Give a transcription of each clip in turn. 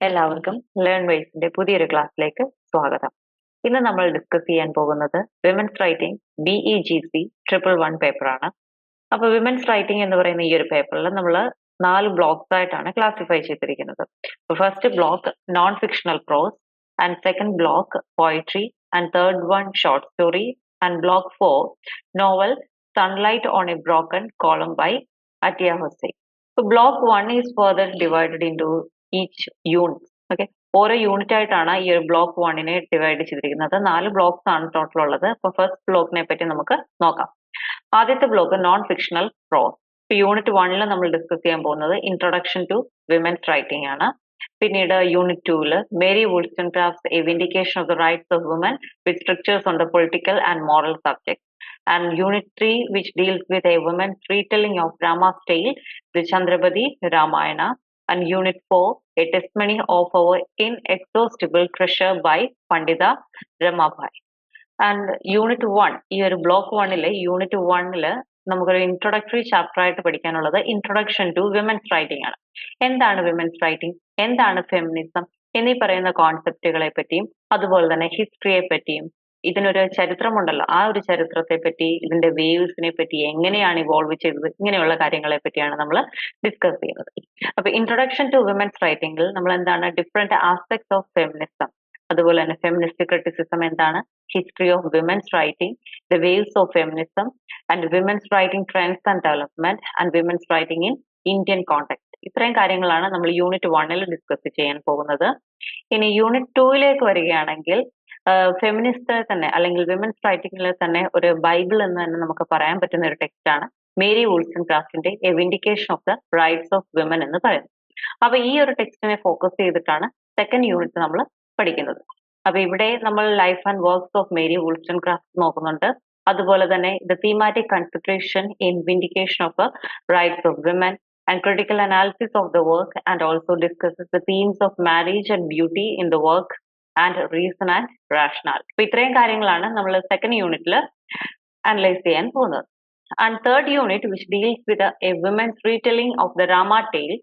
എല്ലാവർക്കും ലേൺ വൈസിന്റെ പുതിയൊരു ക്ലാസ്സിലേക്ക് സ്വാഗതം. ഇന്ന് നമ്മൾ ഡിസ്കസ് ചെയ്യാൻ പോകുന്നത് women's writing B E G C triple one പേപ്പറാണ് അപ്പൊ വിമൻസ് റൈറ്റിംഗ് എന്ന് പറയുന്ന ഈ ഒരു പേപ്പറിൽ നമ്മൾ നാല് ബ്ലോക്സ് ആയിട്ടാണ് ക്ലാസിഫൈ ചെയ്തിരിക്കുന്നത്. First block non fictional prose and second block poetry and third one short story and block four novel sunlight on a broken column by Attia Hosain block one is is further into each unit okay ഓരോ unit ആയിട്ടാണ് ഈ ഒരു block വണ്ണിനെ divide ചെയ്തിരിക്കുന്നത്. നാല് blocks ആണ് total ഉള്ളത്. അപ്പൊ first ബ്ലോക്കിനെ പറ്റി നമുക്ക് നോക്കാം. ആദ്യത്തെ block non fictional prose unit വണ്ണിൽ നമ്മൾ ഡിസ്കസ് ചെയ്യാൻ പോകുന്നത് ഇൻട്രൊഡക്ഷൻ ടു വിമൻസ് റൈറ്റിംഗ് ആണ്. പിന്നീട് unit two Mary Wollstonecraft a vindication of the rights of woman with strictures on the political and moral subject and unit three which deals with a woman retelling of Rama style the Chandrabati Ramayana and unit four a testimony of our inexhaustible treasure by Pandita Ramabai and unit one ഈ ഒരു block വണ്ണിൽ unit വണ്ണിൽ നമുക്കൊരു introductory chapter ആയിട്ട് പഠിക്കാനുള്ളത് introduction to women's writing ആണ്. എന്താണ് women's writing എന്താണ് ഫെമിനിസം എന്നീ പറയുന്ന കോൺസെപ്റ്റുകളെ പറ്റിയും അതുപോലെ തന്നെ ഹിസ്റ്ററിയെ പറ്റിയും ഇതിനൊരു ചരിത്രമുണ്ടല്ലോ. ആ ഒരു ചരിത്രത്തെ പറ്റി ഇതിന്റെ വേവ്സിനെ പറ്റി എങ്ങനെയാണ് ഇവോൾവ് ചെയ്തത് ഇങ്ങനെയുള്ള കാര്യങ്ങളെ പറ്റിയാണ് നമ്മൾ ഡിസ്കസ് ചെയ്യുന്നത്. അപ്പൊ ഇൻട്രൊഡക്ഷൻ ടു വിമൻസ് റൈറ്റിംഗിൽ നമ്മൾ എന്താണ് ഡിഫറെന്റ് ആസ്പെക്ട്സ് ഓഫ് ഫെമിനിസം അതുപോലെ തന്നെ ഫെമിനിസ്റ്റ് ക്രിറ്റിസിസം എന്താണ്? History of women's writing the waves of feminism and women's writing trends and development and women's writing in Indian context ഇത്രയും കാര്യങ്ങളാണ് നമ്മൾ യൂണിറ്റ് വണ്ണിൽ ഡിസ്കസ് ചെയ്യാൻ പോകുന്നത്. ഇനി യൂണിറ്റ് ടൂയിലേക്ക് വരികയാണെങ്കിൽ ഫെമിനിസ്റ്റ് തന്നെ അല്ലെങ്കിൽ വിമൻസ് റൈറ്റിംഗിലെ തന്നെ ഒരു ബൈബിൾ എന്ന് തന്നെ നമുക്ക് പറയാൻ പറ്റുന്ന ഒരു ടെക്സ്റ്റ് ആണ് മേരി വൂൾസൺ ക്രാഫ്റ്റിന്റെ a vindication of the rights of women എന്ന് പറയുന്നത്. അപ്പൊ ഈ ഒരു ടെക്സ്റ്റിനെ ഫോക്കസ് ചെയ്തിട്ടാണ് സെക്കൻഡ് യൂണിറ്റ് നമ്മൾ പഠിക്കുന്നത്. അപ്പൊ ഇവിടെ നമ്മൾ life and works of Mary Wollstonecraft നോക്കുന്നുണ്ട്. അതുപോലെ തന്നെ the thematic consideration in vindication of rights of women and critical analysis of the work and also discuss the themes of marriage and beauty in the work and reason and rational അപ്പൊ ഇത്രയും കാര്യങ്ങളാണ് നമ്മൾ second യൂണിറ്റിൽ analyse ചെയ്യാൻ പോകുന്നത്. And third unit which deals with a women's retelling of the Rama tale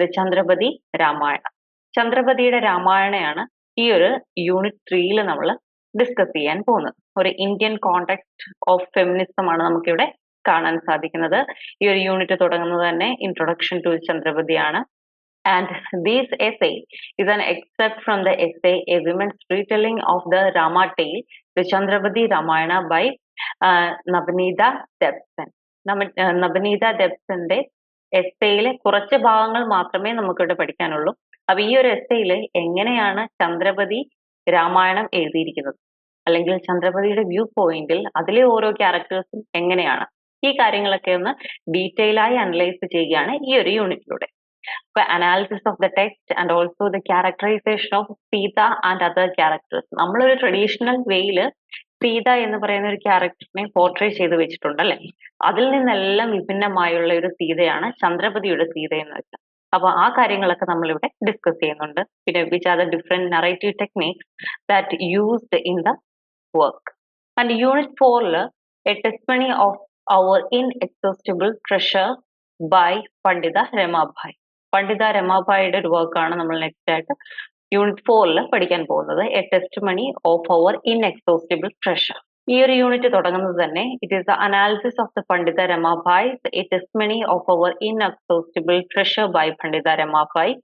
the Chandrabati Ramayana ചന്ദ്രപതിയുടെ രാമായണയാണ് ഈ ഒരു യൂണിറ്റ് ത്രീയിൽ നമ്മൾ ഡിസ്കസ് ചെയ്യാൻ പോകുന്നത്. ഒരു ഇന്ത്യൻ കോണ്ടാക്ട് ഓഫ് ഫെമിനിസം ആണ് നമുക്കിവിടെ കാണാൻ സാധിക്കുന്നത്. ഈ ഒരു യൂണിറ്റ് തുടങ്ങുന്നത് തന്നെ introduction to ചന്ദ്രപതിയാണ് and this is is an excerpt from the essay a women the Rama of the Rama Ramayana by Chandrabati Ramayana by Navaneeta ദെബ്സന്റെ എസ്സയിലെ കുറച്ച് ഭാഗങ്ങൾ മാത്രമേ നമുക്കിവിടെ പഠിക്കാനുള്ളൂ. അപ്പൊ ഈ ഒരു എസ്സയിൽ എങ്ങനെയാണ് ചന്ദ്രപതി രാമായണം എഴുതിയിരിക്കുന്നത്? അല്ലെങ്കിൽ ചന്ദ്രപതിയുടെ വ്യൂ പോയിന്റിൽ അതിലെ ഓരോ ക്യാരക്ടേഴ്സും എങ്ങനെയാണ്? ഈ കാര്യങ്ങളൊക്കെ ഒന്ന് ഡീറ്റെയിൽ ആയി അനലൈസ് ചെയ്യുകയാണ് ഈ ഒരു യൂണിറ്റിലൂടെ അപ്പൊ analysis of the text and also the characterisation of Sita and other characters നമ്മളൊരു ട്രഡീഷണൽ വേയിൽ സീത എന്ന് പറയുന്ന ഒരു ക്യാരക്ടറിനെ പോർട്രേ ചെയ്ത് വെച്ചിട്ടുണ്ട് അല്ലെ? അതിൽ നിന്നെല്ലാം വിഭിന്നമായുള്ള ഒരു സീതയാണ് ചന്ദ്രപതിയുടെ സീത എന്ന് വെച്ചാൽ. അപ്പൊ ആ കാര്യങ്ങളൊക്കെ നമ്മൾ ഇവിടെ ഡിസ്കസ് ചെയ്യുന്നുണ്ട്. പിന്നെ which are the different narrative techniques that used in the work and unit ഫോറിൽ a testimony of our inexhaustible treasure by Pandita Ramabai Pandita രമാഭായിയുടെ ഒരു വർക്കാണ് നമ്മൾ നെക്സ്റ്റ് ആയിട്ട് യൂണിറ്റ് ഫോറിൽ പഠിക്കാൻ പോകുന്നത്. A testimony of our inexhaustible treasure ഈ ഒരു യൂണിറ്റ് തുടങ്ങുന്നത് തന്നെ it is the analysis of the Pandita Ramabai a testimony of our inexhaustible treasure by Pandita Ramabai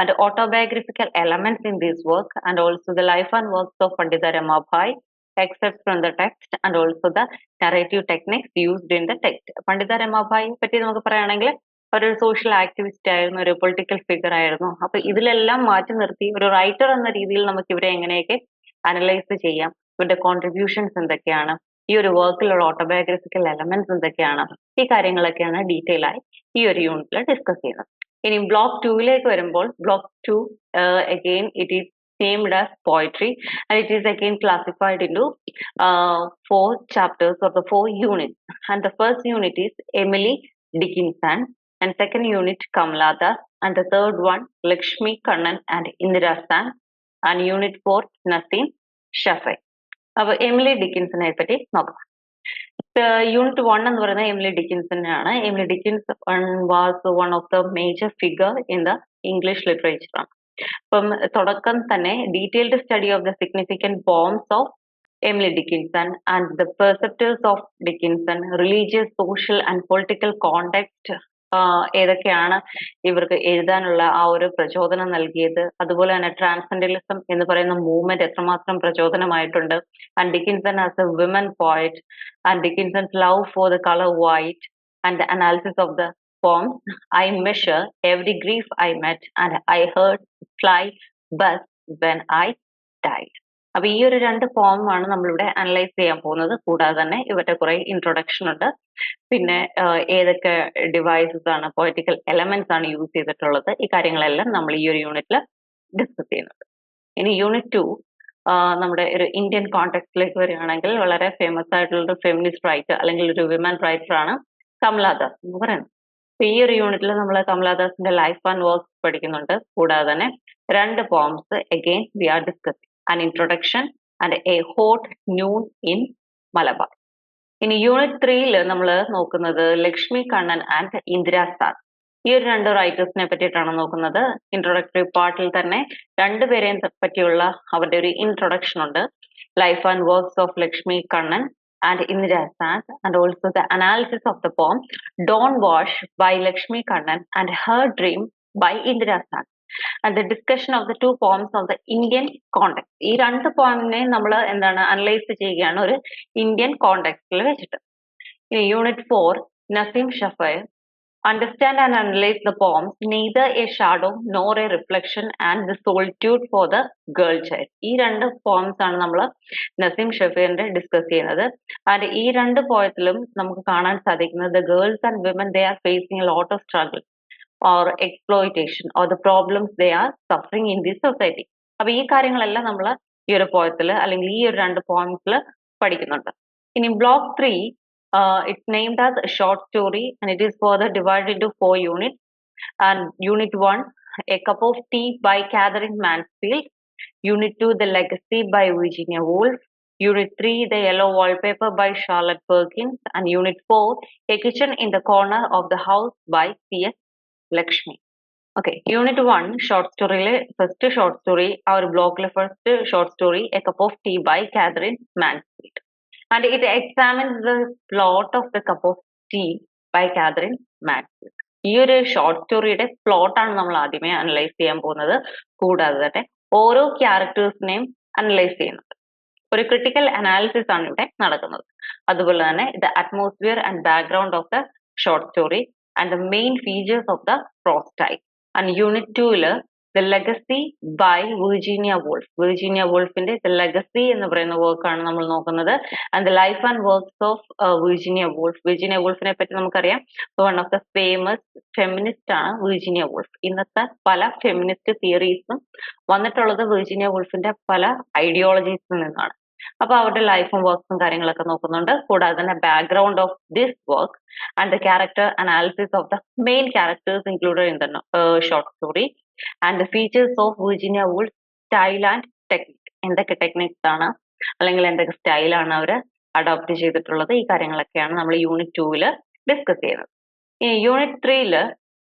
and autobiographical elements in these work and also the life and works of Pandita Ramabai excerpt from the text and also the narrative techniques used in the text Pandita രമാഭായിയെ പറ്റി നമുക്ക് പറയുകയാണെങ്കിൽ ഒരു social activist ആയിരുന്നു ഒരു political figure ആയിരുന്നു. അപ്പൊ ഇതിലെല്ലാം മാറ്റി നിർത്തി ഒരു റൈറ്റർ എന്ന രീതിയിൽ നമുക്ക് ഇവരെ എങ്ങനെയൊക്കെ അനലൈസ് ചെയ്യാം. ഇവരുടെ കോൺട്രിബ്യൂഷൻസ് എന്തൊക്കെയാണ് ഈ ഒരു വർക്കിലുള്ള ഓട്ടോബയോഗ്രഫിക്കൽ എലമെന്റ്സ് എന്തൊക്കെയാണ് ഈ കാര്യങ്ങളൊക്കെയാണ് ഡീറ്റെയിൽ ആയി ഈ ഒരു യൂണിറ്റിൽ ഡിസ്കസ് ചെയ്യുന്നത് ഇനി ബ്ലോക്ക് ടൂവിലേക്ക് വരുമ്പോൾ block two again it is named as poetry and it is again classified into uh, four chapters or the four units and the first unit is Emily Dickinson and second unit Kamala Das and the third one Lakshmi Kannan and Indira San and unit four Nassim Shafai. അപ്പോൾ Emily ഡിക്കിൻസിനെ പറ്റി നോക്കാം. Unit one എന്ന് പറയുന്നത് Emily ഡിക്കിൻസിനെ ആണ് Emily Dickins was one of the major figure in the English ലിറ്ററേച്ചറാണ് അപ്പം തുടക്കം തന്നെ detailed study of the significant poems of Emily Dickinson and the perceptors of Dickinson religious social and political ഏതൊക്കെയാണ് ഇവർക്ക് എഴുതാനുള്ള ആ ഒരു പ്രചോദനം നൽകിയത് അതുപോലെ തന്നെ ട്രാൻസെൻഡലിസം എന്ന് പറയുന്ന മൂവ്മെന്റ് എത്രമാത്രം പ്രചോദനമായിട്ടുണ്ട് and Dickinson as a women poet and Dickinson's love for the colour white and analysis of the form I measure every grief I met and I heard fly buzz when I died. അപ്പൊ ഈ ഒരു രണ്ട് ഫോമാണ് നമ്മളിവിടെ analyse ചെയ്യാൻ പോകുന്നത്. കൂടാതെ തന്നെ ഇവരുടെ കുറെ ഇൻട്രൊഡക്ഷൻ ഉണ്ട്. പിന്നെ ഏതൊക്കെ ഡിവൈസസ് ആണ് പൊളിറ്റിക്കൽ എലമെന്റ്സ് ആണ് യൂസ് ചെയ്തിട്ടുള്ളത് ഈ കാര്യങ്ങളെല്ലാം നമ്മൾ ഈ ഒരു യൂണിറ്റിൽ ഡിസ്കസ് ചെയ്യുന്നത് ഇനി യൂണിറ്റ് ടു നമ്മുടെ ഒരു ഇന്ത്യൻ കോണ്ടെക്സ്റ്റിലേക്ക് വരികയാണെങ്കിൽ വളരെ ഫേമസ് ആയിട്ടുള്ള ഒരു ഫെമിനിസ്റ്റ് റൈറ്റർ അല്ലെങ്കിൽ ഒരു വിമൻ റൈറ്റർ ആണ് കമലാദാസ് എന്ന് പറയുന്നത്. ഈ ഒരു യൂണിറ്റിൽ നമ്മൾ കമലാദാസിന്റെ ലൈഫ് ആൻഡ് വർക്ക് പഠിക്കുന്നുണ്ട്. കൂടാതെ തന്നെ രണ്ട് poems again we are discussing an introduction and a hot noon in Malabar ഇനി യൂണിറ്റ് ത്രീയിൽ നമ്മൾ നോക്കുന്നത് ലക്ഷ്മി കണ്ണൻ ആൻഡ് ഇന്ദിരാ സാർ. ഈ ഒരു രണ്ട് റൈറ്റേഴ്സിനെ പറ്റിയിട്ടാണ് നോക്കുന്നത്. ഇൻട്രൊഡക്ടറി പാർട്ടിൽ തന്നെ രണ്ടുപേരെയും പറ്റിയുള്ള അവരുടെ ഒരു ഇൻട്രൊഡക്ഷൻ ഉണ്ട്. Life and works of Lakshmi Kannan and Indira Sand and also the analysis of the poem dawn wash by Lakshmi Kannan and her dream by Indira Sand. And the discussion of the two poems of the Indian context. ഈ രണ്ട് പോയിമിനെ നമ്മൾ എന്താണ് analyse ചെയ്യുകയാണ് ഒരു Indian കോണ്ടെക്സ്റ്റിൽ വെച്ചിട്ട്. ഇനി unit four Naseem Shafaie understand and analyze the poems neither a shadow nor a reflection and the solitude for the girl child. ഈ രണ്ട് പോംസ് ആണ് നമ്മൾ നസീം ഷഫീറിന്റെ ഡിസ്കസ് ചെയ്യുന്നത്. ആൻഡ് ഈ രണ്ട് പോയത്തിലും നമുക്ക് കാണാൻ സാധിക്കുന്നത് the girls and women they are facing lot of struggle or exploitation or the problems they are suffering in this society അപ്പൊ ഈ കാര്യങ്ങളെല്ലാം നമ്മൾ ഈ ഒരു പോയത്തിൽ അല്ലെങ്കിൽ ഈ ഒരു രണ്ട് പോയിന്റ്സിൽ പഠിക്കുന്നുണ്ട് ഇനി block three uh, it's named as a short story and it is further divided into four units. And unit one, A Cup of Tea by Catherine Mansfield. Unit two, The Legacy by Virginia Woolf. Unit three, The Yellow Wallpaper by Charlotte Perkins. And unit four, A Kitchen in the Corner of the House by C.S. Lakshmi. Okay unit one short സ്റ്റോറിയിലെ first short story ആ ഒരു ബ്ലോക്കിലെ first short story a cup of tea by Catherine Mansfield and it examines the plot of the cup of tea by Catherine Mansfield ഈ ഒരു short സ്റ്റോറിയുടെ പ്ലോട്ടാണ് നമ്മൾ ആദ്യമേ analyse ചെയ്യാൻ പോകുന്നത്. കൂടാതെ തന്നെ ഓരോ ക്യാരക്ടേഴ്സിനെയും അനലൈസ് ചെയ്യുന്നത്. ഒരു ക്രിട്ടിക്കൽ അനാലിസിസ് ആണ് ഇവിടെ നടക്കുന്നത്. അതുപോലെ തന്നെ the atmosphere and background of the short story and the main features of the prose style and unit two the legacy by Virginia Woolf Virginia വോൾഫിന്റെ the legacy എന്ന് പറയുന്ന വർക്കാണ് നമ്മൾ നോക്കുന്നത്. And the life and works of Virginia Woolf Virginia വോൾഫിനെ പറ്റി നമുക്കറിയാം. One of the famous feminist ആണ് Virginia Woolf ഇന്നത്തെ പല ഫെമിനിസ്റ്റ് തിയറീസും വന്നിട്ടുള്ളത് വിർജീനിയ വോൾഫിന്റെ പല ഐഡിയോളജീസിൽ നിന്നാണ്. അപ്പൊ അവരുടെ ലൈഫും വർക്ക്സും കാര്യങ്ങളൊക്കെ നോക്കുന്നുണ്ട്. കൂടാതെ തന്നെ background of this work and the character analysis of the main characters included in the short story and the features of Virginia Woolf style and technique എന്തൊക്കെ ടെക്നിക്സ് ആണ് അല്ലെങ്കിൽ എന്തൊക്കെ സ്റ്റൈലാണ് അവർ അഡോപ്റ്റ് ചെയ്തിട്ടുള്ളത്? ഈ കാര്യങ്ങളൊക്കെയാണ് നമ്മൾ യൂണിറ്റ് ടൂവിൽ ഡിസ്കസ് ചെയ്യുന്നത്. ഈ യൂണിറ്റ് ത്രീയിൽ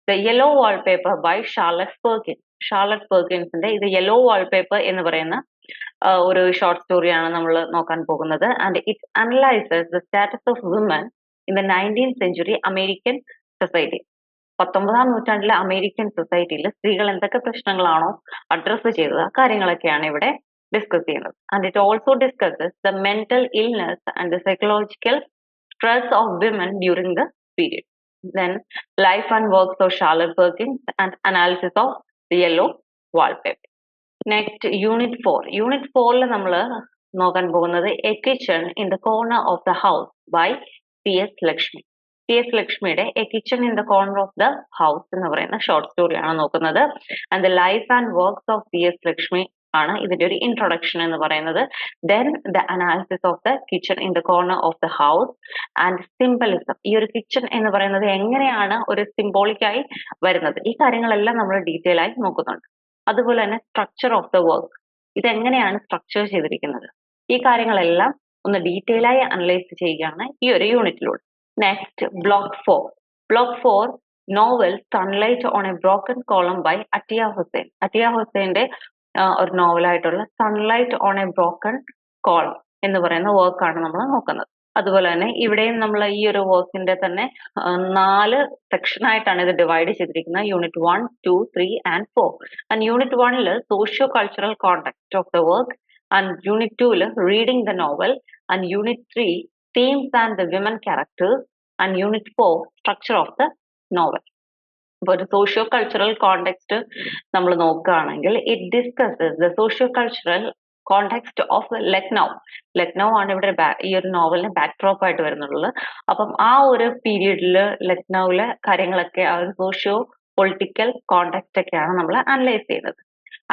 the yellow wallpaper by Charlotte Perkins Charlotte പെർക്കിൻസിന്റെ ഇത് യെല്ലോ വാൾപേപ്പർ എന്ന് പറയുന്ന ഒരു ഷോർട്ട് സ്റ്റോറിയാണ് നമ്മൾ നോക്കാൻ പോകുന്നത്. And it analyses the status of woman in the nineteen century American society പത്തൊമ്പതാം നൂറ്റാണ്ടിലെ അമേരിക്കൻ സൊസൈറ്റിയിൽ സ്ത്രീകൾ എന്തൊക്കെ പ്രശ്നങ്ങളാണോ അഡ്രസ്സ് ചെയ്തത്? കാര്യങ്ങളൊക്കെയാണ് ഇവിടെ ഡിസ്കസ് ചെയ്യുന്നത്. And it also discusses the mental illness and the psychological stress of women during the period then life and works of Charlotte Perkins and analysis of yellow wallpaper next unit four unit ഫോറിൽ നമ്മൾ നോക്കാൻ പോകുന്നത് a kitchen in the corner of the house by P S Lakshmi P S ലക്ഷ്മിയുടെ a kitchen in the corner of the house എന്ന് പറയുന്ന short സ്റ്റോറിയാണ് നോക്കുന്നത്. And the life and works of P S Lakshmi ആണ് ഇതിന്റെ ഒരു introduction എന്ന് പറയുന്നത്. Then the analysis of the kitchen in the corner of the house and symbolism ഈ ഒരു കിച്ചൺ എന്ന് പറയുന്നത് എങ്ങനെയാണ് ഒരു സിംബോളിക്കായി വരുന്നത്? ഈ കാര്യങ്ങളെല്ലാം നമ്മൾ ഡീറ്റെയിൽ ആയി നോക്കുന്നുണ്ട്. അതുപോലെ തന്നെ സ്ട്രക്ചർ ഓഫ് ദ വർക്ക് ഇതെങ്ങനെയാണ് സ്ട്രക്ചർ ചെയ്തിരിക്കുന്നത്? ഈ കാര്യങ്ങളെല്ലാം ഒന്ന് ഡീറ്റെയിൽ ആയി അനലൈസ് ചെയ്യുകയാണ് ഈ ഒരു യൂണിറ്റിലൂടെ next block four block four novel sunlight on a broken column by Attia Hosain Attia ഹുസൈന്റെ ഒരു നോവലായിട്ടുള്ള sunlight on a broken column എന്ന് പറയുന്ന വർക്കാണ് നമ്മൾ നോക്കുന്നത്. അതുപോലെ തന്നെ ഇവിടെയും നമ്മൾ ഈ ഒരു വർക്കിന്റെ തന്നെ നാല് സെക്ഷൻ ആയിട്ടാണ് ഇത് ഡിവൈഡ് ചെയ്തിരിക്കുന്നത്. Unit one two three and four and unit വണ്ണിൽ socio cultural contact of the work and unit ടൂവിൽ reading the novel and unit three themes and the women characters and unit four structure of the novel ഇപ്പോൾ ഒരു socio cultural context നമ്മൾ നോക്കുകയാണെങ്കിൽ it discusses the socio cultural context of Lucknow Lucknow ആണ് ഇവിടെ ഈ ഒരു നോവലിന് backdrop ആയിട്ട് വരുന്നുള്ളത്. അപ്പം ആ ഒരു പീരീഡിൽ ലക്നൌവിലെ കാര്യങ്ങളൊക്കെ ആ ഒരു സോഷ്യോ പൊളിറ്റിക്കൽ കോണ്ടെക്സ്റ്റ് ഒക്കെയാണ് നമ്മൾ അനലൈസ് ചെയ്യുന്നത്.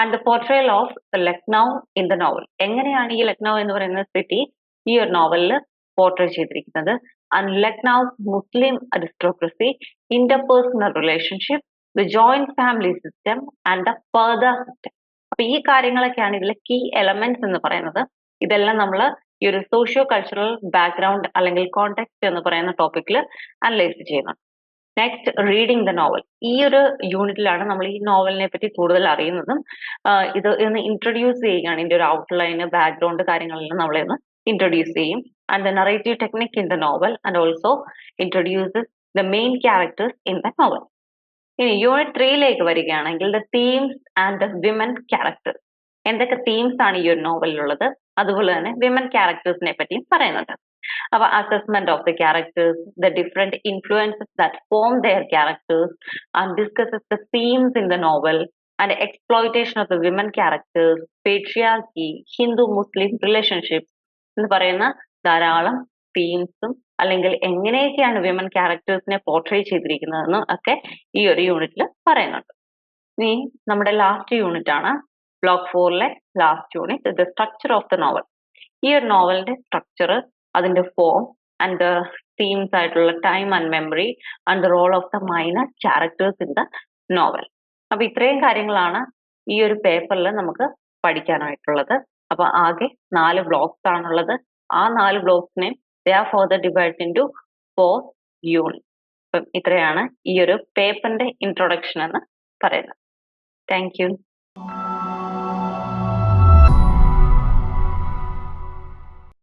And the portrayal of Lucknow in the novel എങ്ങനെയാണ് ഈ ലക്നൗ എന്ന് പറയുന്ന സിറ്റി ഈ ഒരു നോവലിൽ പോർട്രേ ചെയ്തിരിക്കുന്നത്? And Lucknow Muslim aristocracy interpersonal relationship the joint family system and the further system അപ്പൊ ഈ കാര്യങ്ങളൊക്കെയാണ് ഇതിലെ കീ എലമെന്റ്സ് എന്ന് പറയുന്നത്. ഇതെല്ലാം നമ്മൾ ഈ ഒരു സോഷ്യോ കൾച്ചറൽ ബാക്ക്ഗ്രൗണ്ട് അല്ലെങ്കിൽ കോണ്ടെക്സ്റ്റ് എന്ന് പറയുന്ന ടോപ്പിക്കിൽ അനലൈസ് ചെയ്യുന്നുണ്ട് നെക്സ്റ്റ് റീഡിംഗ് ദ നോവൽ ഈ ഒരു യൂണിറ്റിലാണ് നമ്മൾ ഈ നോവലിനെ പറ്റി കൂടുതൽ അറിയുന്നതും. ഇത് ഇന്ന് ഇൻട്രൊഡ്യൂസ് ചെയ്യുകയാണ്. ഇതിന്റെ ഒരു ഔട്ട്ലൈന് ബാക്ക്ഗ്രൗണ്ട് കാര്യങ്ങളെല്ലാം നമ്മളെ ഒന്ന് ഇൻട്രൊഡ്യൂസ് ചെയ്യും. And the narrative technique in the novel and also introduces the main characters in the novel ഇനി യൂണിറ്റ് ത്രീയിലേക്ക് വരികയാണെങ്കിൽ the themes and the women characters എന്തൊക്കെ തീംസ് ആണ് ഈ ഒരു നോവലിലുള്ളത് അതുപോലെ തന്നെ വിമൻ ക്യാരക്ടേഴ്സിനെ പറ്റിയും പറയുന്നുണ്ട്. അപ്പൊ assessment of the characters the different influences that form their characters and discusses the themes in the novel and exploitation of the women characters patriarchy Hindu Muslim relationship എന്ന് പറയുന്ന ധാരാളം തീംസും അല്ലെങ്കിൽ എങ്ങനെയൊക്കെയാണ് വിമൻ ക്യാരക്ടേഴ്സിനെ പോർട്രേ ചെയ്തിരിക്കുന്നതെന്നും ഒക്കെ ഈ ഒരു യൂണിറ്റിൽ പറയുന്നുണ്ട്. ഇനി നമ്മുടെ ലാസ്റ്റ് യൂണിറ്റ് ആണ് block ഫോറിലെ last unit the structure of the novel ഈ ഒരു നോവലിന്റെ സ്ട്രക്ചർ അതിന്റെ ഫോം ആൻഡ് തീംസ് ആയിട്ടുള്ള time and memory and the role of the minor characters in the novel അപ്പൊ ഇത്രയും കാര്യങ്ങളാണ് ഈ ഒരു പേപ്പറിൽ നമുക്ക് പഠിക്കാനായിട്ടുള്ളത്. അപ്പൊ ആകെ നാല് ബ്ലോക്സ് ആണുള്ളത്. ആ നാല് ബ്ലോക്സിനെയും they are further divide into four unit അപ്പം ഇത്രയാണ് ഈ ഒരു പേപ്പറിന്റെ ഇൻട്രൊഡക്ഷൻ എന്ന് പറയുന്നത്. Thank you